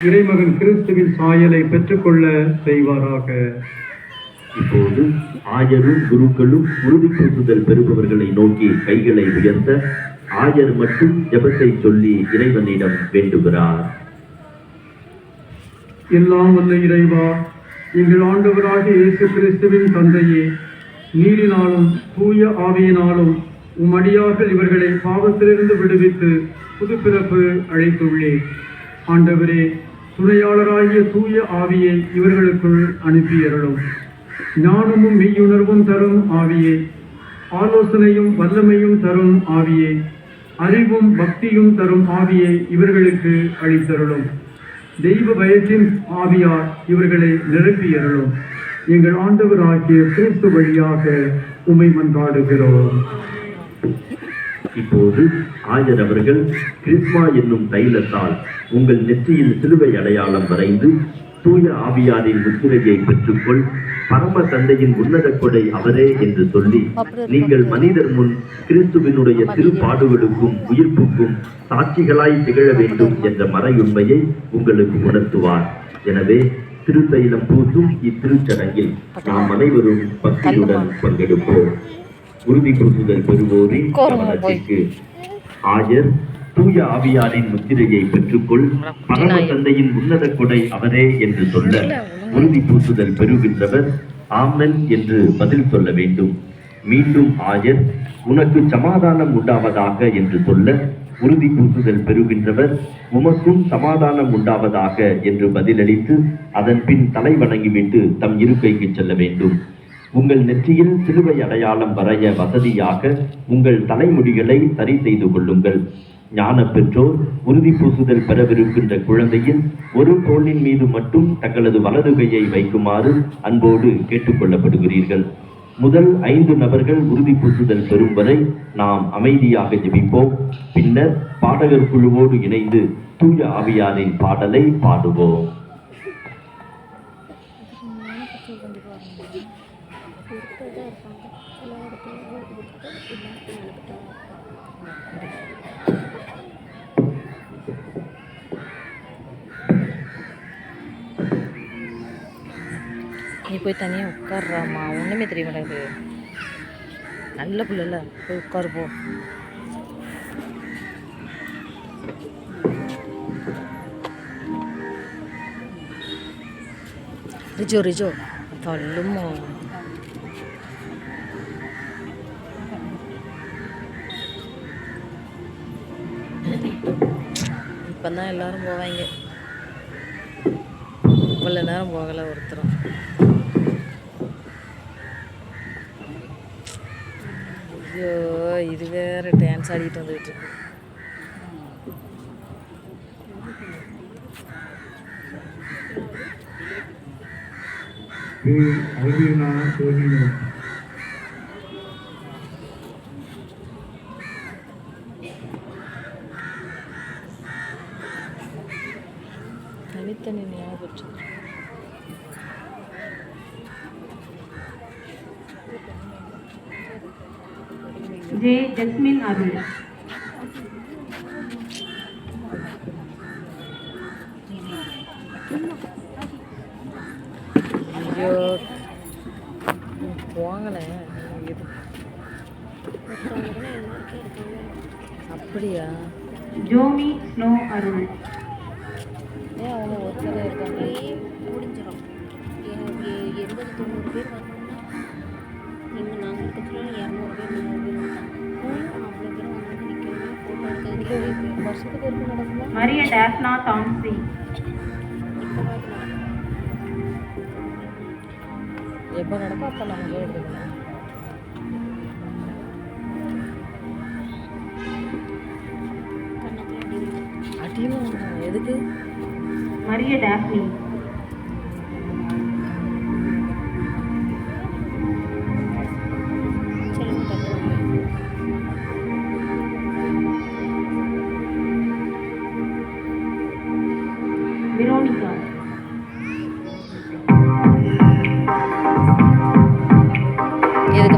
இறைமகன் கிறிஸ்துவின் சாயலை பெற்றுக்கொள்ள செய்வாராக. இப்போது ஆயரும் குருக்களும் உறுதி பூசுதல் பெறுபவர்களை நோக்கி கைகளை உயர்த்த ஆயர் மட்டும் ஜெபத்தை சொல்லி இறைவனிடம் வேண்டுகிறார். எல்லாம் வல்ல இறைவா எங்கள் ஆண்டவராகிய இயேசு கிறிஸ்துவின் தந்தையே நீரினாலும் தூய ஆவியினாலும் உம் அடியார்கள் இவர்களை பாவத்திலிருந்து விடுவித்து புதுப்பிறப்பு அழைத்துள்ளே ஆண்டவரே துணையாளராகிய தூய ஆவியை இவர்களுக்குள் அனுப்பியருளும். ஞானமும் மெய்யுணர்வும் தரும் ஆவியே. ஆலோசனையும் வல்லமையும் தரும் ஆவியே. அறிவும் பக்தியும் தரும் ஆவியை இவர்களுக்கு அளித்தருளும். தெய்வ பயத்தின் ஆவியார் இவர்களை நிரப்பியருளும். எங்கள் ஆண்டவராகிய கிறிஸ்து வழியாக உமை மன்றாடுகிறோம். இப்போது ஆயர் அவர்கள் கிறிஸ்மா என்னும் தைலத்தால் உங்கள் நெற்றியில் சிலுவை அடையாளம் வரைந்து தூய ஆவியாரின் முத்திரையை பெற்றுக்கொள் பரம தந்தையின் உன்னத கொடை அவரே என்று சொல்லி நீங்கள் மனிதர் முன் கிறிஸ்துவினுடைய திருப்பாடுகளுக்கும் உயிர்ப்புக்கும் சாட்சிகளாய் திகழ வேண்டும் என்ற மறையுண்மையை உங்களுக்கு உணர்த்துவார். எனவே திருத்தைலம் பூசும் இத்திருச்சடங்கில் நாம் அனைவரும் பக்தியுடன் பங்கெடுப்போம். உறுதி பூசுதல் பெறுவோரின் கவனத்திற்கு ஆயர் தூய ஆவியாரின் முத்திரையை பெற்றுக்கொள். பரம தந்தையின் உன்னத கொடை அவரே என்று சொல்ல உறுதி பூசுதல் பெறுகின்றவர். ஆமென் என்று பதில் சொல்ல வேண்டும். மீண்டும் ஆயர் உனக்கு சமாதானம் உண்டாவதாக என்று சொல்ல உறுதி பூசுதல் பெறுகின்றவர். உமக்கும் சமாதானம் உண்டாவதாக என்று பதிலளித்து அதன் பின் தலை வணங்கிவிட்டு தம் இருக்கைக்கு செல்ல வேண்டும். உங்கள் நெற்றியில் சிலுவை அடையாளம் வரைய வசதியாக உங்கள் தலைமுடிகளை சரி செய்து கொள்ளுங்கள். ஞான பெற்றோர் உறுதி பூசுதல் பெறவிருக்கின்ற குழந்தையின் ஒரு தோளின் மீது மட்டும் தங்களது வலது கையை வைக்குமாறு அன்போடு கேட்டுக்கொள்ளப்படுகிறீர்கள். முதல் ஐந்து நபர்கள் உறுதி பூசுதல் பெறும் வரை நாம் அமைதியாக ஜெபிப்போம். பின்னர் பாடகர் குழுவோடு இணைந்து தூய ஆவியாரின் பாடலை பாடுவோம். நீ போய் தனியாக உட்காடுறாம்மா ஒன்றுமே தெரிய மாட்டேங்குது. நல்ல பிள்ளைல போய் உட்காரு போ. ரிஜோ ரிஜோ. தள்ளுமோ இப்போ தான் எல்லாரும் போவாங்க. இவ்வளோ நேரம் போகலை ஒருத்தரும். ஐயோ இது வேற டான்ஸ் ஆடிட்டு வந்துட்டு இருக்கு. தனித்தனி ஞாபகம் ஜே ஜஸ்மின் அருள் ஐயோ போங்களேன் இது அப்படியா ஜோமி ஸ்னோ அருள் ஏன் அவங்க ஒருத்தரே இருக்காங்க முடிஞ்சிடும் எண்பது தொண்ணூறு பேர் வரணும்னா எங்கள் நாங்கள் இருக்கிறதுல இரநூறு பேர் முந்நூறு பேர் இருக்காங்க அவ்வளோ பேரும் வந்து நிற்கணும் ஃபோட்டோ எடுக்கிறதுக்கு வருஷத்துக்கு ஒரு நடக்குமா மரிய டேஸ்னா தாம்சி எப்போ நடக்கும் அப்போ நாங்கள் எடுத்துக்கணும் அடியும் எதுக்கு? Maria Daphne. Veronica.